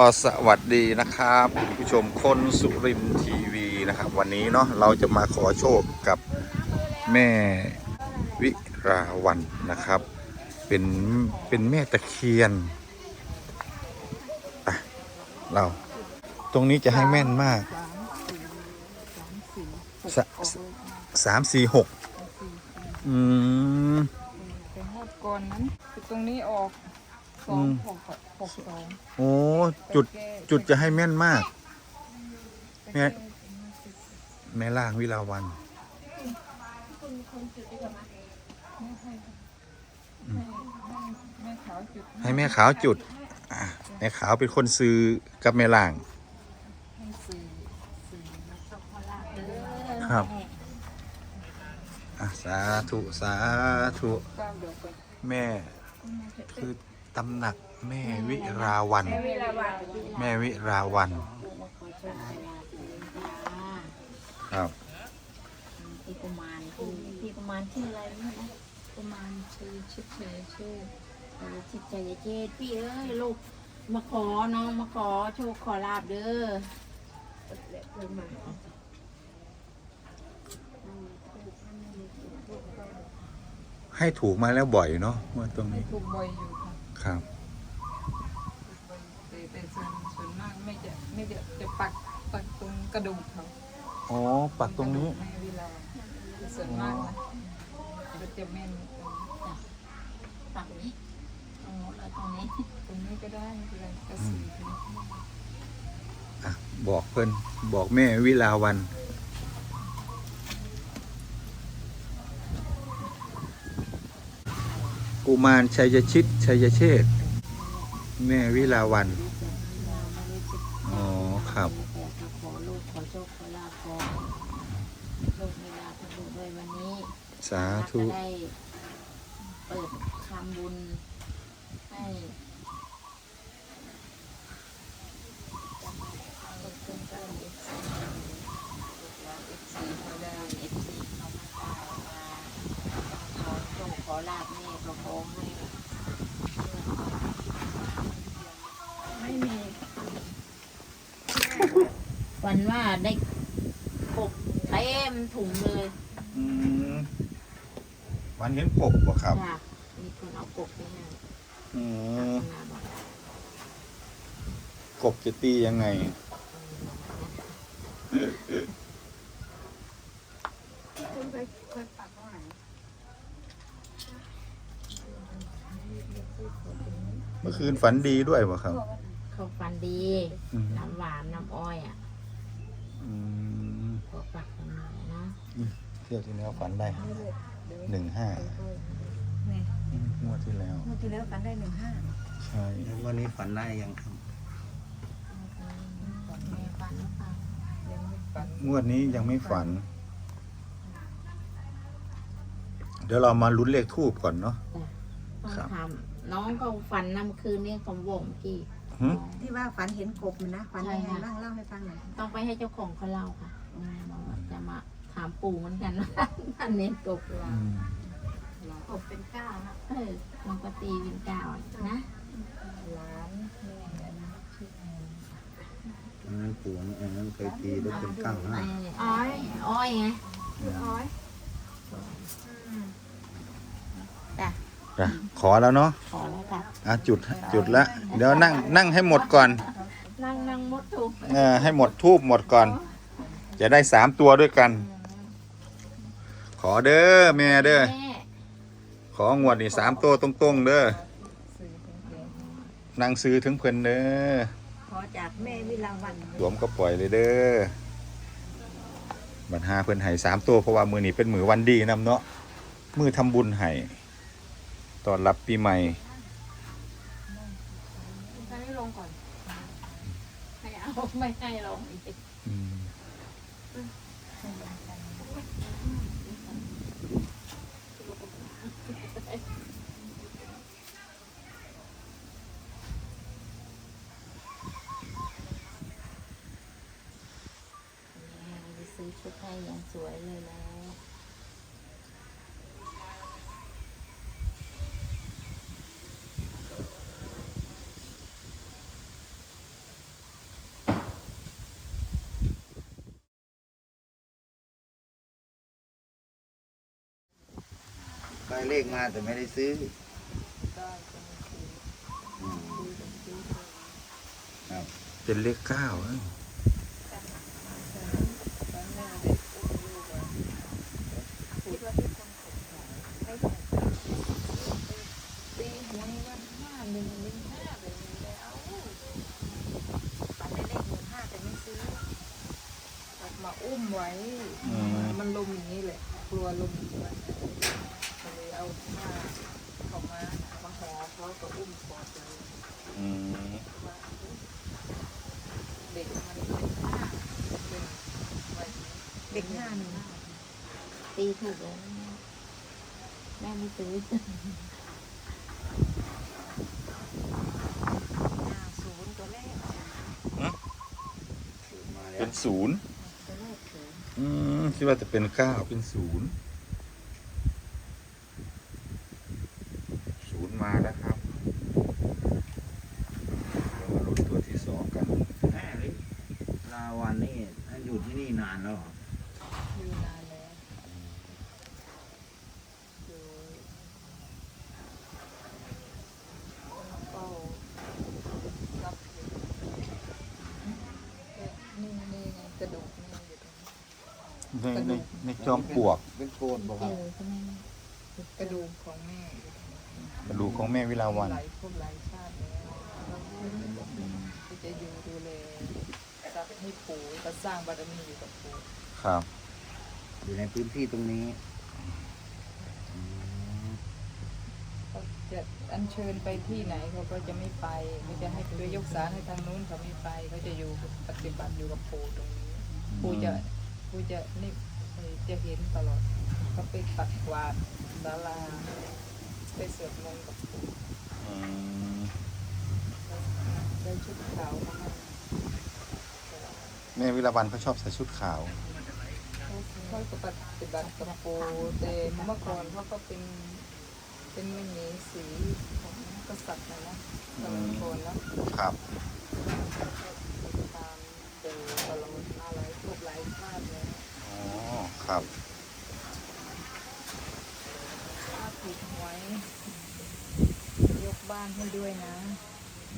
ก็สวัสดีนะครับคุณผู้ชมคนสุรินทีวีนะครับ วันนี้เนาะเราจะมาขอโชคกับแม่วิราวันนะครับ เป็นเป็นแม่ตะเคียนอะเราตรงนี้จะให้แม่นมากสสามสี่หกอืมแต่งวดก่อนนั้นตรงนี้ออก สอืองมหกอะหกสองโอ้จุดจุดจะให้แม่นมาก แม่แม่ล่างวิลาวันแม่ขาวจุดให้แม่ขาวจุดอะแม่ขาวเป็นคนซื้อกับแม่ล่างให้สี่สี่ครับอะสาธุ สาธุเก้าเดียวกันแม่คือ ตำหนักแม่วิราวัน แม่วิราวันครับพี่กุมารคือพี่กุมารชื่ออะไรนะกุมารชื่อชื่อเฉยชื่อเออชิดใจเจดพี่เอ้ยลูกมาขอน้องมาขอโชคขอลาบเด้อให้ถูกมาแล้วบ่อยเนาะว่าตรงให้นี้ถูกบ่อยอยู่ ค่ะครับบ่อยแต่แต่ส่วนส่วนมากไม่จะไม่จะจะปักปักตรงกระดูกเขาอ๋อ ปักตรงนี้ ในเวลาแต่ส่วนมากนะก็จะแม่นตรงฝั่งนี้ตรงโน้นเลยตรงนี้ ตรงนี้ก็ได้ไม่เป็นไรก็สี่ถึงอะ บอกเพิ่นบอกแม่วิลาวัน กุมารชัยชิตชัยเชษแม่วิลาวัน อ๋อ ครับ ขอลูกขอโชคขอลาบขอโชคเวลาภทำบุญด้วยวันนี้สาธุจะได้เปิดทำบุญให้ขอโชคขอลาบ นี่ก็ขอให้ไม่มี วันว่าได้กบเต็มถุงเลยอืมวันเห็นกบบ่ครับค่ะมีคนเอากบไปให้อืมนาบอกกบจะตียังไง คุณเคยเคยปักเท่าไหร่ เมื่อ คืนฝันดีด้วยบ่ครับ เขาฟันดีอืมน้ำหวานน้ำอ้อยอะอืมพอปักกันหน่อยนะเที่ยวที่แล้วฝันได้หนึ่งห้านี่งวดที่แล้ว เมื่อที่แล้วฝันได้หนึ่งห้าใช่วันนี้ฝันได้ยังครับแม่ฟันหรือเปล่ายังไม่ฝันงวดนี้ยังไม่ฝัน เดี๋ยวเรามาลุ้นเลขทูบก่อนเนาะ ต้องครับ ทำ น้องก็ฝันน้ำคืนนี้ของวงพี่หึที่ว่าฝันเห็นกบมันนะฝันยังไงบ้างเล่าให้ฟังหน่อยต้องไปให้เจ้าของเขาเล่าค่ะอืมจะมาถามปู่เหมือนกันนะท่านเน้นกบเราอืมกบเป็นเก้านะเออมันก็ตีเป็นเก้านะหลานแม่นะชื่อแอนอันนั้นปู่อันนั้นเคยตีได้เป็นเก้าห้าไอ้อ้อยอ้อยไงอ้อยจ้ะ จ้ะขอแล้วเนาะขอแล้วค่ะอะจุดจุดละเดี๋ยวนั่งนั่งให้หมดก่อนนั่งนั่งมดถูกเออให้หมดทูบหมดก่อน จะได้สามตัวด้วยกัน ขอเด้อแม่เด้อแม่ของวดนี่สามตัวตรงๆเด้อสื่อเก่งนั่งซื้อถึงเพิ่นเด้อขอจากแม่วิลาวันหลวมก็ปล่อยเลยเด้อบัดหาเพิ่นให้สามตัวเพราะว่ามือนี้เป็นมือวันดีนำเนาะมือทำบุญให้ ตอนรับปีใหม่ท่านให้ลงก่อนให้เอาไม่ให้ลงอีก อืมไปซื้อชุดให้อย่างสวยเลยแล้ว เลขมาแต่ไม่ได้ซื้อได้ก็ไม่ซื้ออืมซื้อก็ซื้อครับเป็นเลขเก้าเอ้ยตอนแรกได้อุ้มลูกอะคิดว่าที่คนไม่ใช่ตีหวยวันห้าหนึ่งหนึ่งห้าเลยไม่ได้เอาฝันได้เลขหนึ่งห้าแต่ไม่ซื้อออกมาอุ้มไว้อืมมันลมอย่างนี้แหละ กลัวลมมันก็เลยเอา ผ้าเข้ามามาห่อเขาก็อุ้มกอดเลยอืมเด็กมันเป็นผ้าเป็นไว้เด็กห้าหนึ่งตีถูกแล้วแม่ไม่ซื้อห้าศูนย์ตัวแรกศูนย์มาแล้เป็วนศูนย์ ตัวแรกถืออืมคิดว่าจะเป็นเก้าเป็นศูนย์ศูนย์มาแล้วครับเรามาลุ้นตัวที่สองกัน แม่เลยลาวันนี่ท่านอยู่ที่นี่นานแล้วเหรอ อยู่นานแล้วอยู่เฝ้ารับอยู่เอ๊ะนี่นี่ไงกระดูกนี่อยู่ตรงนี้ ในในในจอมปลวกเป็นโกนบอกเจครับอใช่ไหมกระดูกของแม่กระดูกของแม่วิลาวัน หลายภพหลายชาติแล้วก็จะอยู่ดูแลทรัพย์ให้ปู่ก็สร้างบารมีอยู่กับปู่ครับ อยู่ในพื้นที่ตรงนี้อืมเขาจะอัญเชิญไปที่ไหนเขาก็จะไม่ไปเขาจะให้ไปยกสารให้ทางนู้นเขาไม่ไปเขาจะอยู่ปฏิบัติอยู่กับปู่ตรงนี้ปู่จะ ปู่จะนี่เอ่อจะเห็นตลอดเขาไปปัดกวาดศาลาไปสวดมนต์กับปู่อืมได้ชุดขาวมาให้แม่วิลาวันเขาชอบใส่ชุดขาวเขาก็ปฏิบัติกับปู่แต่เมื่อก่อนเขาก็เป็นเป็นไม่มีสีของกษัตริย์นะนะสมัยก่อนแล้วครับ ตามปู่ตลอดมาหลายรูปหลายชาติแล้ว อ๋อ ครับถ้าถูกหวยยกบ้านให้ด้วยนะ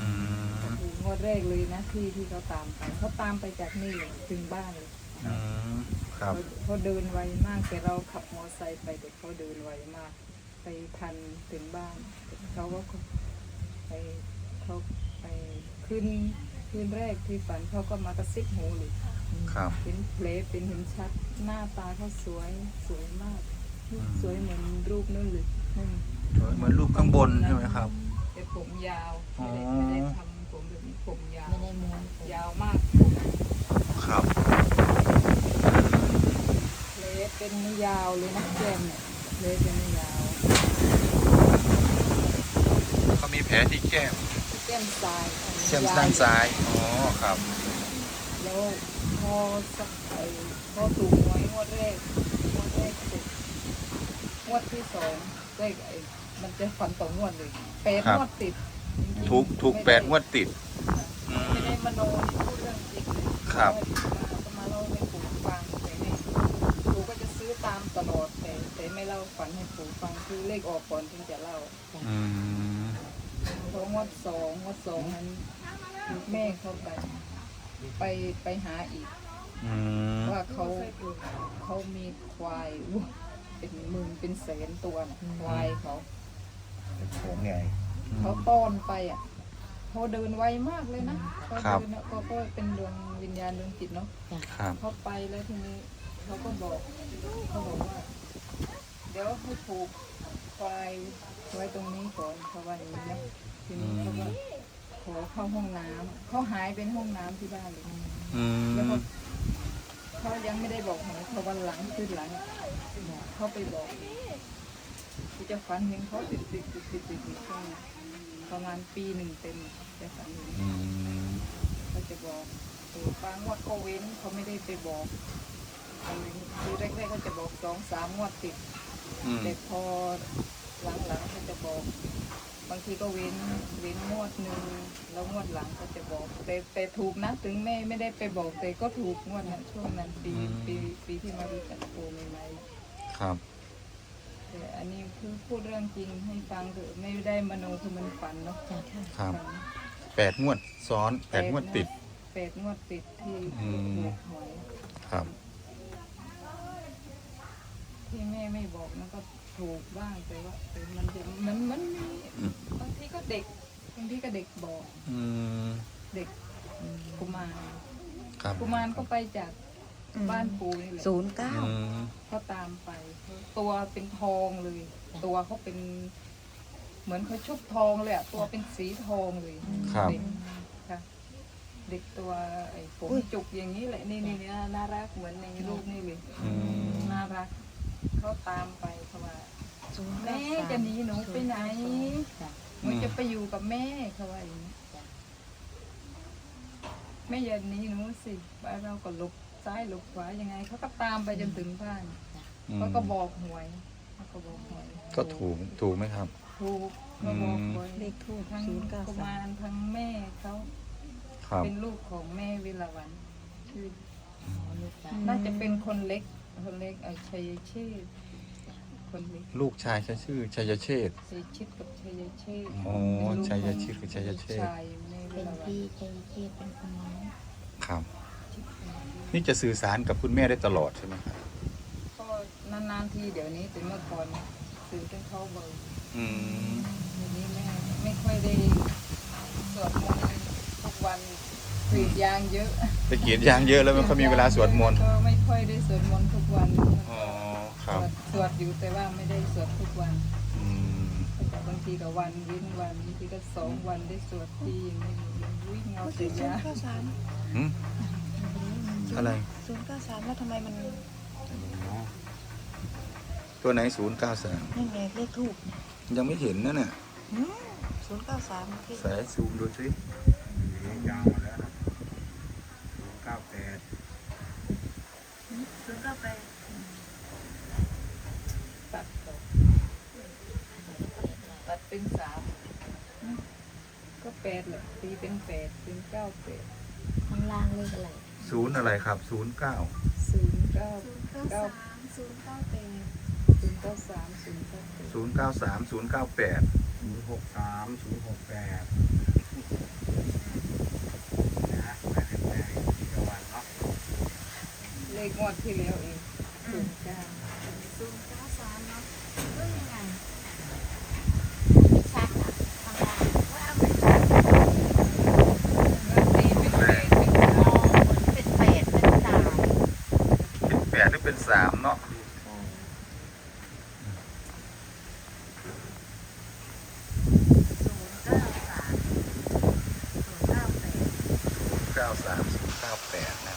อืมถูกงวดแรกเลยนะที่ที่เขาตามไปเขาตามไปจากนี่ถึงบ้านเลยอืมครับเขาเขาเดินไวมากแต่เราขับมอเตอร์ไซค์ไปแต่เขาเดินไวมาก ไปทันถึงบ้านเขาก็ไปเขาไปขึ้นคืนแรกที่ฝันเขาก็มากระซิบหูเลย ครับเห็นเพลฟเป็นเห็นชัดหน้าตาเขาสวยสวยมาก อืม สวยเหมือนรูปนั่นเลยนั่นเหมือนรูปข้างบนใช่ไหมครับ แต่ผมยาวอ๋อไม่ได้ไม่ได้ทำผมแบบนี้ผมยาว ไม่ได้ม้วนยาวมากครับ เพลฟเป็นไม่ยาวเลยนะแก้มเนี่ยเพลฟเป็นไม่ยาวเขามีแผลที่แก้มแก้มซ้ายแก้มด้านซ้าย อ๋อ ครับ แล้วพ อสักไอ้พอถูกหวยงวดแรกงวดแรกเสร็จงวดที่สองได้ไอ้มันจะฝันต่องวดเลยแปดครับ งวดติดทุกทุกแปดงวดติด อืไม่ม ได้มโนนี่พูดเรื่องจริงเลยครับจะมาเล่าให้ปู่ฟังแต่ให้ปู่ก็จะซื้อตามตลอดแต่แต่ไม่เล่าฝันให้ปู่ฟังคือเลขออกก่อนถึงจะเล่า อืมเพราะงวดสองงวดสองนั้นแม่เขาไป ไปไปหาอีก อืมว่าเขาเขามีควายอุ๊ยเป็นหมื่นเป็นแสนตัวน่ะควายเขา เป็นโขงใหญ่เขาต้อนไปอะเขาเดินไวมากเลยนะเขาครับ เดินอะก็ก็เป็นดวงวิญญาณดวงจิตเนาะครับ เขาไปแล้วทีนี้เขาก็บอกเขาบอกว่า เดี๋ยวให้ผูกควายไว้ตรงนี้ก่อนเขาว่าอย่างนี้นะทีนี้เขาก็ ขอเข้าห้องน้ำเขาหายไปในห้องน้ำที่บ้านเลยอืแล้วมเขาเขายังไม่ได้บอกหนูเขาวันหลังขึ้นหลังเขาไปบอกที่จะฝันเห็นเขาติดติดติดติดติดอยู่ช่วงประมาณปีหนึ่งเต็มจะฝันเห็น อืมเขาจะบอกเออฟังวดเขาเว้นเขาไม่ได้ไปบอกเขาเว้นคือแรกๆเขาจะบอกสองสามงวดติด อืมแต่พอหลังๆเขาจะบอก บางทีก็เว้นเว้นงวดหนึ่งแล้วงวดหลังเขาจะบอก แต่แต่ถูกนะถึงไม่ไม่ได้ไปบอกแต่ก็ถูกงวดนั้นช่วงนั้นปีปีปีที่มารู้จักโปใหม่ครับ ๆแต่อันนี้คือพูดเรื่องจริงให้ฟังเถอะไม่ได้มโนคือมันฝันเนาะจ้ะค่ะครับ แปดงวดซ้อนแปดงวดติด แปดงวดติดที่อืมถูกหวยครับ ที่แม่ไม่บอกนะก็ ถูกบ้างแต่ว่าแต่มันจะมันมันมีอืมบางทีก็เด็กบางทีก็เด็กบอกอืมเด็กกุมารครับกุมารก็ไปจากบ้านปูนี่แหละศูนย์เก้าอืมเขาตามไป ตัวเป็นทองเลย ตัวเขาเป็น เหมือนเขาชุบทองเลยอะตัวเป็นสีทองเลยครับ เด็กค่ะเด็กตัวไอ้ผมจุกอย่างนี้แหละนี่นี่นี่น่ารักเหมือนในรูปนี่เลย อืมน่ารัก เขาตามไปเขาว่าศูนย์แม่เก้าสามจะหนีหนูไปไหนจ้ะหนูจะไปอยู่กับแม่เขาว่าอย่างนี้แม่อย่าหนีหนูสิว่าเราก็หลบซ้ายหลบขวายังไงเขาก็ตามไปจนถึงบ้านอืมเขาก็บอกหวยเขาก็บอกหวยก็ถูกถูกไหมครับ ถูกเขาบอกหวยเลขทูบทั้งศูนย์เก้ากุสามมารทั้งแม่เขาครับเป็นลูกของแม่วิลาวันคือลูกจ้ะน่าจะเป็นคนเล็ก คนเล็กไอ้ชัยเชษฐ์คนเล็กลูกชายใช้ชื่อชัยเชษฐ์ ชัยชิดกับชัยเชษฐ์อ๋อเป็นลูกชัยชิดกับชัยเชษฐ์ ชายแม่วิเป็นลาวันพี่ใจเชษเป็นคนน้องครับชิดเป็นพี่นี่จะสื่อสารกับคุณแม่ได้ตลอดใช่ไหมครับก็นานๆทีเดี๋ยวนี้แต่เมื่อก่อนซื้อกันเขาเบอร์อืมเดี๋ยวนี้แม่ไม่ค่อยได้สวดมนต์ทุกวันก รีดยางเยอะไปเกียรติยางเยอะแล้วไม่ค่อยมีเวลาสวดมนต์ก็ไม่ค่อยได้สวดมนต์ทุกวันอ๋อคสรับวดสวดอยู่แต่ว่าไม่ได้สวดทุกวันอืมบางทีก็วันเว้นวันบางทีก็สองวันได้สวดทีอย่างนี้วิ่งเอาเมื่อแต่กี้ศูนยาย์เก้าสามหืมอะไร ศูนย์เก้าสามแล้วทำไมมันตัวไหนศูนย์เก้าสามนั่นไงเลขทูบยังไม่เห็นนะเนี่ยศูนย์เก้าสามที่สายซูมดูสิยาวมาแล้วนะเก้าแปด ศูนย์เก้าแปด ตัดออกตัดเป็นสาม ก็แปดแหละตีเป็นแปดเป็นเก้าแปดข้างล่างเลขอะไรศูนย์อะไรครับศูนย์เก้าศูนย์เก้าศูนย์เก้าเก้าสามศูนย์เก้าแปดศูนย์เก้าสามศูนย์เก้าแปดศูนย์เก้าสามศูนย์เก้าแปดศูนย์หกสามศูนย์หกแปดนะไปเป็นแปดที่ตะวันเนาะเลขงวดที่แล้วเองศูนย์เก้า ศูนย์เก้าสามเนาะเรื่องยังไง ชัดอะข้างล่าง ว่าเอาไป แล้วตีเป็นแปดเป็นเก้า อ๋อเป็นแปดเป็นสาม เป็นแปดหรือเป็นสามเนาะ ศูนย์เก้าสามศูนย์เก้าแปด เก้าสามศูนย์เก้าแปดนะ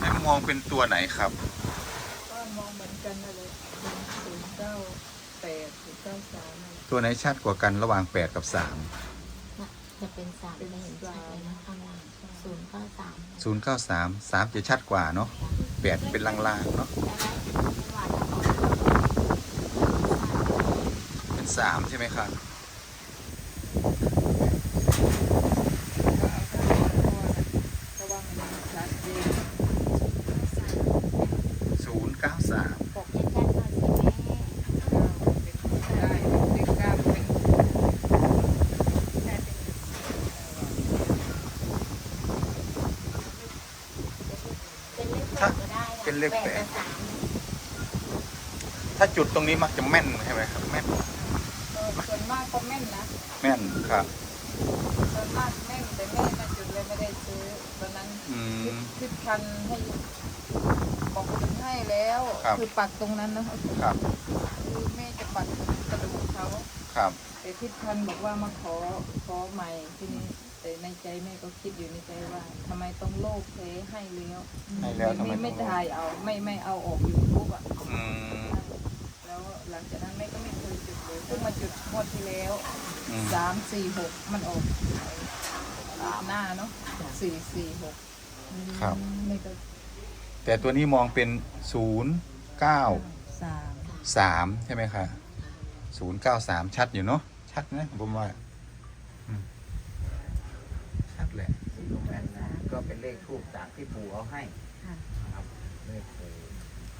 ให้มองเป็น ตัวไหนครับ ก็มองเหมือนกันนั่นเลยศูนย์เก้าแปดศูนย์เก้าสามนั่นแหละตัวไหนชัดกว่ากันระหว่างแปดกับสามน่ะจะเป็นสามไม่เห็นชัดเลยนะข้างล่างศูนย์เก้าสามศูนย์เก้าสามสามจะชัดกว่าเนาะแปดเป็นลางๆเนาะเป็นสามใช่ไหมครับ เพราะว่ามันชัดเจน ศูนย์เก้าสาม บอกชัดๆหน่อยสิแม่ ได้เลขเก้าเป็น เป็นเลขแปดก็ได้นะเป็นเลขแปดกับสามถ้าจุดตรงนี้มักจะแม่นใช่ไหมครับแม่นเออส่วนมากก็แม่นนะแม่นครับส่วนมากแม่นแต่แม่มาจุดเลยไม่ได้ซื้อตอนนั้นอืคิดมคิดคันให้บอกถึงให้แล้วครับ อปักตรงนั้นนะครับ คือแม่จะปักกระดูกเขาครับ แต่ทิศพันธ์บอกว่ามาขอขอใหม่ที่นี่แต่ในใจแม่ก็คิดอยู่ในใจว่าทำไมต้องโลกเทให้แล้วให้แล้วทำไมไม่ต้ไม่องถ่ายเอาไม่ไม่เอาออกยูทูบอะอืมแล้วหลังจากนั้นแม่ก็ไม่เคยจุดเลยเพิ่งมาจุดงวดที่แล้วอืมสามสี่หกมันออกหน้าเนาะสี่สี่หกครับ แม่ก็แต่ตัวนี้มองเป็นศูนย์เก้าสามสามใช่ไหมคะ ศูนย์เก้าสามชัดอยู่เนาะชัดนะผมว่าชัดแหละที่นนะก็เป็นเลขทูบจากที่ปู่เอาให้ครับเลขปู่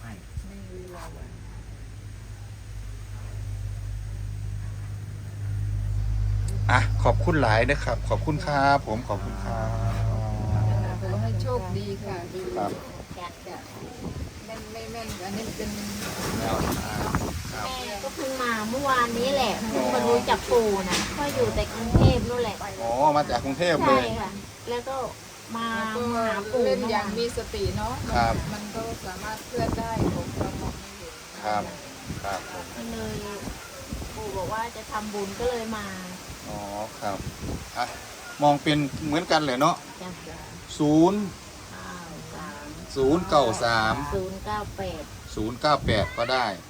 ให้ไม่รู้เราอะอะขอบคุณหลายนะครับ ขอบคุณครับผมขอบคุณครับขอให้โชคดีค่ะครับ จะจะแม่นไม่แม่นอันนี้เป็น ก็เพิ่งมาเมื่อวานนี้แหละเพิ่งมารู้จักปู่นะก็อยู่แต่กรุงเทพนู่นแหละอ๋อมาจากกรุงเทพเลใช่ย ค่ะ แล้วก็มาก็หาปู่เล่นเมื่ออย่างวานมีสติเนาะครับ มันก็สามารถเคลื่อนได้ผมเรามองไม่เห็นครับครับผมก็เลยปู่บอกว่าจะทำบุญก็เลยมาอ๋อครับอะมองเป็นเหมือนกันเลยเนาะจ้ะศูนย์เก้าสามศูนย์เก้าสามศูนย์เก้าแปดศูนย์เก้าแปดก็ได้จ